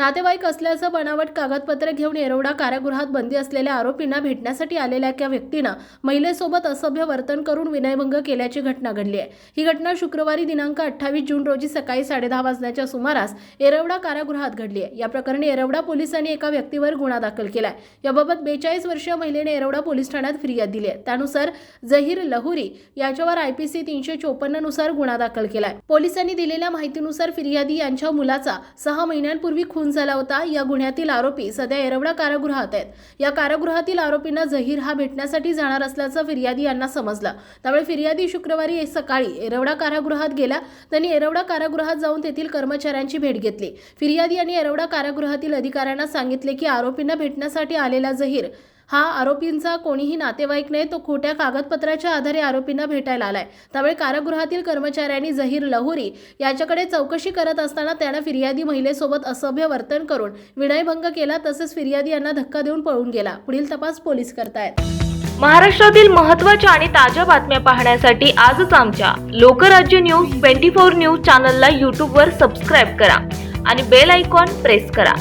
नातेवाईक असल्याचं बनावट कागदपत्रे घेऊन येरवडा कारागृहात बंदी असलेल्या आरोपींना भेटण्यासाठी आलेल्या एका व्यक्तीनं महिलेसोबत असभ्य वर्तन करून विनयभंग केल्याची घटना घडली आहे. ही घटना शुक्रवारी दिनांक अठ्ठावीस जून रोजी सकाळी साडेदहा वाजण्याच्या सुमारास येरवडा कारागृहात घडली आहे. या प्रकरणी येरवडा पोलिसांनी एका व्यक्तीवर गुन्हा दाखल केलाय. याबाबत बेचाळीस वर्षीय महिलेने येरवडा पोलीस ठाण्यात फिर्याद दिली आहे. त्यानुसार जहीर लहुरी याच्यावर आयपीसी तीनशे चोपन्ननुसार गुन्हा दाखल केलाय. पोलिसांनी दिलेल्या माहितीनुसार फिर्यादी यांच्या मुलाचा सहा महिन्यांपूर्वी खून झाला होता. या गुन्ह्यातील आरोपी सध्या येरवडा कारागृहात आहेत. या कारागृहातील आरोपींना जहीर हा भेटण्यासाठी जाणार असल्याचं फिर्यादी यांना समजलं. त्यामुळे फिर्यादी शुक्रवारी सकाळी येरवडा कारागृहात गेला. त्यांनी येरवडा कारागृहात जाऊन तेथील कर्मचाऱ्यांची भेट घेतली. फिर्यादी यांनी येरवडा कारागृहातील अधिकाऱ्यांना सांगितले की आरोपींना भेटण्यासाठी आलेला जहीर हा आरोपींचा कोणीही नातेवाईक नाही तो खोट्या कागदपत्राच्या आधारे आरोपींना भेटायला आलाय. त्यामुळे कारागृहातील कर्मचाऱ्यांनी जहीर लहुरी याच्याकडे चौकशी करत असताना त्यानं फिर्यादी महिलेसोबत असभ्य वर्तन करून विनयभंग केला तसेच फिर्यादी यांना धक्का देऊन पळून गेला. पुढील तपास पोलीस करतायत. महाराष्ट्रातील महत्त्वाच्या आणि ताज्या बातम्या पाहण्यासाठी आजच आमच्या Lokrajya news twenty four news चॅनलला यूट्यूबवर सबस्क्राईब करा आणि बेल आयकॉन प्रेस करा.